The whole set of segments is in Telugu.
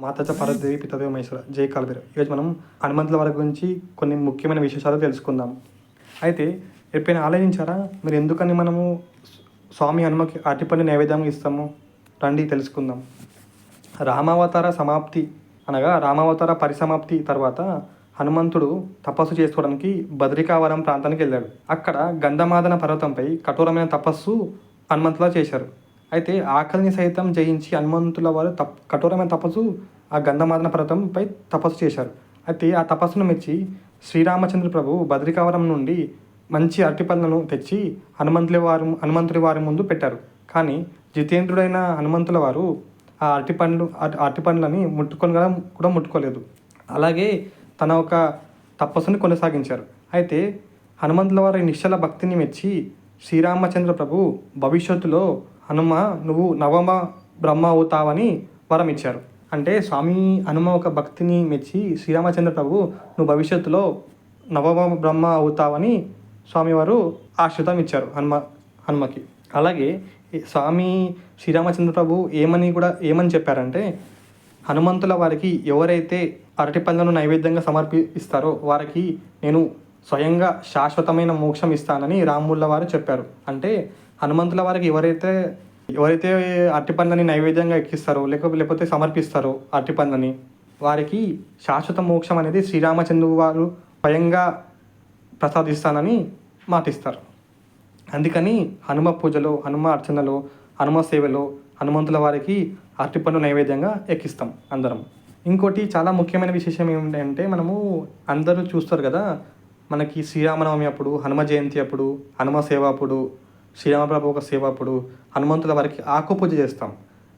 మాతాచ పరదేవి పితదేవ మహేశ్వర జై కాలబీర ఈరోజు మనం హనుమంతుల వారి గురించి కొన్ని ముఖ్యమైన విశేషాలు తెలుసుకుందాం. అయితే ఎప్పుడైనా ఆలోచించారా? మీరు ఎందుకని మనము స్వామి హనుమకి అరటిపండు నైవేద్యం ఇస్తాము? రండి తెలుసుకుందాం. రామావతార సమాప్తి అనగా రామావతార పరిసమాప్తి తర్వాత హనుమంతుడు తపస్సు చేసుకోవడానికి బద్రికావరం ప్రాంతానికి వెళ్ళాడు. అక్కడ గంధమాదన పర్వతంపై కఠోరమైన తపస్సు హనుమంతులా చేశారు. అయితే ఆకలిని సైతం జయించి హనుమంతుల వారు తప్ కఠోరమైన తపస్సు ఆ గంధమాదన పర్వతంపై తపస్సు చేశారు. అయితే ఆ తపస్సును మెచ్చి శ్రీరామచంద్ర ప్రభు బద్రికావరం నుండి మంచి అరటిపళ్ళను తెచ్చి హనుమంతుల వారు హనుమంతుడి వారి ముందు పెట్టారు. కానీ జితేంద్రుడైన హనుమంతుల వారు ఆ అరటిపండ్లు అరటి అరటిపండ్లని ముట్టుకొని కూడా కూడా ముట్టుకోలేదు. అలాగే తన ఒక తపస్సుని కొనసాగించారు. అయితే హనుమంతుల వారి నిశ్చల భక్తిని మెచ్చి శ్రీరామచంద్ర ప్రభు భవిష్యత్తులో హనుమ నువ్వు నవమ బ్రహ్మ అవుతావని వరం ఇచ్చారు అంటే స్వామి హనుమ ఒక భక్తిని మెచ్చి శ్రీరామచంద్ర ప్రభు నువ్వు భవిష్యత్తులో నవమ బ్రహ్మ అవుతావని స్వామివారు ఆశ్రితం ఇచ్చారు హనుమ హనుమకి. అలాగే స్వామి శ్రీరామచంద్ర ప్రభు ఏమని కూడా ఏమని చెప్పారంటే హనుమంతుల వారికి ఎవరైతే అరటి పండ్లను నైవేద్యంగా సమర్పిస్తారో వారికి నేను స్వయంగా శాశ్వతమైన మోక్షం ఇస్తానని రాముళ్ళ వారు చెప్పారు. అంటే హనుమంతుల వారికి ఎవరైతే ఎవరైతే అరటి పండ్లని నైవేద్యంగా ఎక్కిస్తారో లేకపోతే లేకపోతే సమర్పిస్తారో అరటి పండ్లని వారికి శాశ్వత మోక్షం అనేది శ్రీరామచంద్రు వారు స్వయంగా ప్రసాదిస్తానని మాటిస్తారు. అందుకని హనుమ పూజలో హనుమ అర్చనలో హనుమ సేవలో హనుమంతుల వారికి అరటిపండు నైవేద్యంగా ఎక్కిస్తాం అందరం. ఇంకోటి చాలా ముఖ్యమైన విశేషం ఏమిటంటే మనము అందరూ చూస్తారు కదా మనకి శ్రీరామనవమి అప్పుడు హనుమ జయంతి అప్పుడు హనుమ సేవ అప్పుడు శ్రీరామప్రభు ఒక సేవ అప్పుడు హనుమంతుల వారికి ఆకు పూజ చేస్తాం.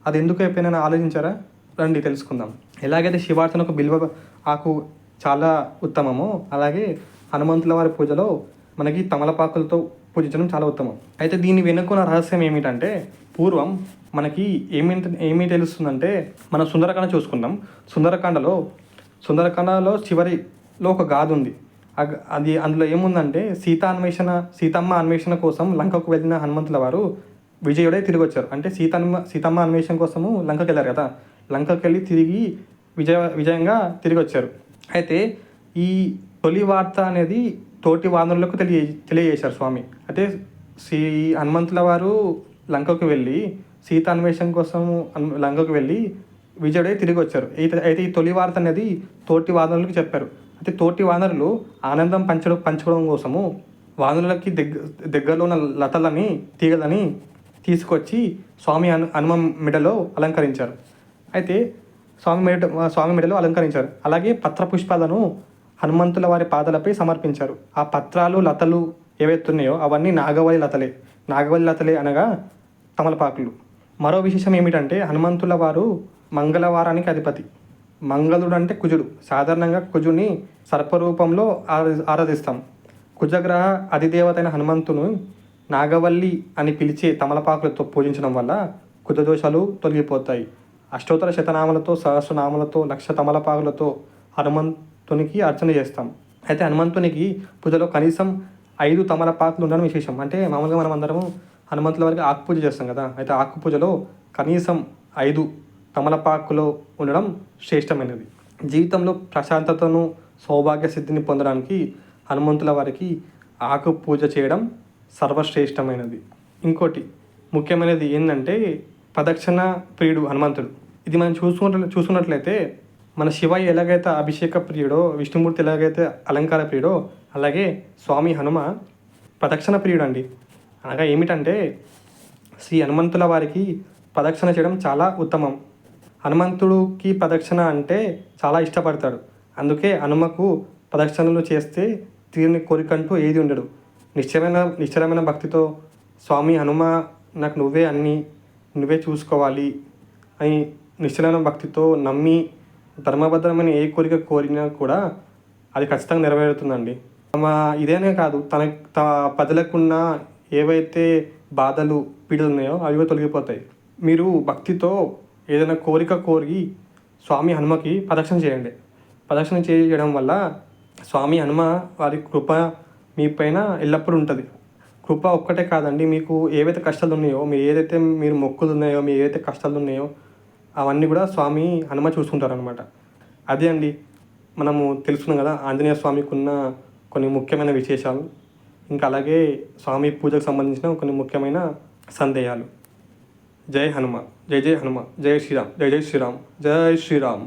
అది ఎందుకు ఎప్పుడైనా ఆలోచించారా? రండి తెలుసుకుందాం. ఎలాగైతే శివార్చనకు బిల్వ ఆకు చాలా ఉత్తమమో అలాగే హనుమంతుల వారి పూజలో మనకి తమలపాకులతో పూజించడం చాలా ఉత్తమం. అయితే దీని వెనుకున్న రహస్యం ఏమిటంటే పూర్వం మనకి ఏమి ఏమి తెలుస్తుందంటే మనం సుందరకాండ చూసుకుందాం. సుందరకాండలో సుందరకాండలో చివరిలో ఒక గాదు ఉంది అది అందులో ఏముందంటే సీతా అన్వేషణ సీతమ్మ అన్వేషణ కోసం లంకకు వెళ్ళిన హనుమంతుల వారు విజయుడే తిరిగి వచ్చారు అంటే సీతమ్మ సీతమ్మ అన్వేషణ కోసము లంకకి వెళ్ళారు కదా. లంకకి వెళ్ళి తిరిగి విజయ విజయంగా తిరిగి వచ్చారు అయితే ఈ తొలి వార్త అనేది తోటి వానరులకు తెలియ తెలియజేశారు స్వామి. అయితే శ్రీ హనుమంతుల వారు లంకకు వెళ్ళి సీత అన్వేషణ కోసం లంకకు వెళ్ళి విజయుడే తిరిగి వచ్చారు అయితే అయితే ఈ తొలి వార్త అనేది తోటి వాదనలకు చెప్పారు. అయితే తోటి వానరులు ఆనందం పంచడం పంచుకోవడం కోసము వానరులకి దగ్గ దగ్గరలో ఉన్న లతలని తీగలని తీసుకొచ్చి స్వామి అను హనుమ మెడలో అలంకరించారు. అయితే స్వామి మెడ స్వామి మెడలో అలంకరించారు. అలాగే పత్ర పుష్పాలను హనుమంతుల వారి పాదాలపై సమర్పించారు. ఆ పత్రాలు లతలు ఏవైతే ఉన్నాయో అవన్నీ నాగవల్లి లతలే. నాగవల్లి లతలే అనగా తమలపాకులు. మరో విశేషం ఏమిటంటే హనుమంతుల వారు మంగళవారానికి అధిపతి. మంగళుడు అంటే కుజుడు. సాధారణంగా కుజుని సర్పరూపంలో ఆరాధిస్తాం. కుజగ్రహ అధిదేవతైన హనుమంతును నాగవల్లి అని పిలిచే తమలపాకులతో పూజించడం వల్ల కుజదోషాలు తొలగిపోతాయి. అష్టోత్తర శతనామలతో సహస్రనామలతో లక్ష తమలపాకులతో హనుమంతునికి అర్చన చేస్తాం. అయితే హనుమంతునికి పూజలో కనీసం ఐదు తమలపాకులు ఉండడం విశేషం. అంటే మామూలుగా మనం అందరము హనుమంతుల వారికి ఆకు పూజ చేస్తాం కదా. అయితే ఆకు పూజలో కనీసం ఐదు తమలపాకులో ఉండడం శ్రేష్టమైనది. జీవితంలో ప్రశాంతతను సౌభాగ్య సిద్ధిని పొందడానికి హనుమంతుల వారికి ఆకు పూజ చేయడం సర్వశ్రేష్టమైనది. ఇంకోటి ముఖ్యమైనది ఏంటంటే ప్రదక్షిణ ప్రియుడు హనుమంతుడు. ఇది మనం చూసుకున్న చూసుకున్నట్లయితే మన శివయ్య ఎలాగైతే అభిషేక ప్రియుడో విష్ణుమూర్తి ఎలాగైతే అలంకార ప్రియుడో అలాగే స్వామి హనుమ ప్రదక్షిణ ప్రియుడు అండి అనగా ఏమిటంటే శ్రీ హనుమంతుల వారికి ప్రదక్షిణ చేయడం చాలా ఉత్తమం. హనుమంతుడికి ప్రదక్షిణ అంటే చాలా ఇష్టపడతాడు. అందుకే హనుమకు ప్రదక్షిణలు చేస్తే తీరిని కోరికంటూ ఏది ఉండడు. నిశ్చయమైన నిశ్చలమైన భక్తితో స్వామి హనుమ నాకు నువ్వే అన్ని నువ్వే చూసుకోవాలి అని నిశ్చలమైన భక్తితో నమ్మి ధర్మభద్రమైన ఏ కోరిక కోరినా కూడా అది ఖచ్చితంగా నెరవేరుతుందండి. తమ ఇదేనే కాదు తన తమ ప్రజలకున్న ఏవైతే బాధలు పీడలు ఉన్నాయో అవి తొలగిపోతాయి. మీరు భక్తితో ఏదైనా కోరిక కోరి స్వామి హనుమకి ప్రదక్షిణ చేయండి. ప్రదక్షిణ చేయడం వల్ల స్వామి హనుమ వారి కృప మీ పైన ఎల్లప్పుడూ ఉంటుంది. కృప ఒక్కటే కాదండి మీకు ఏవైతే కష్టాలు ఉన్నాయో మీరు ఏదైతే మీరు మొక్కులు ఉన్నాయో మీ ఏదైతే కష్టాలు ఉన్నాయో అవన్నీ కూడా స్వామి హనుమ చూసుకుంటారనమాట అదే అండి మనము తెలుసుకున్నాం కదా ఆంజనేయ స్వామికి ఉన్న కొన్ని ముఖ్యమైన విశేషాలు. ఇంకా అలాగే స్వామి పూజకు సంబంధించిన కొన్ని ముఖ్యమైన సందేహాలు. జై హనుమ జై జై హనుమ జై శ్రీరామ్ జై జై శ్రీరామ్ జై శ్రీరామ్.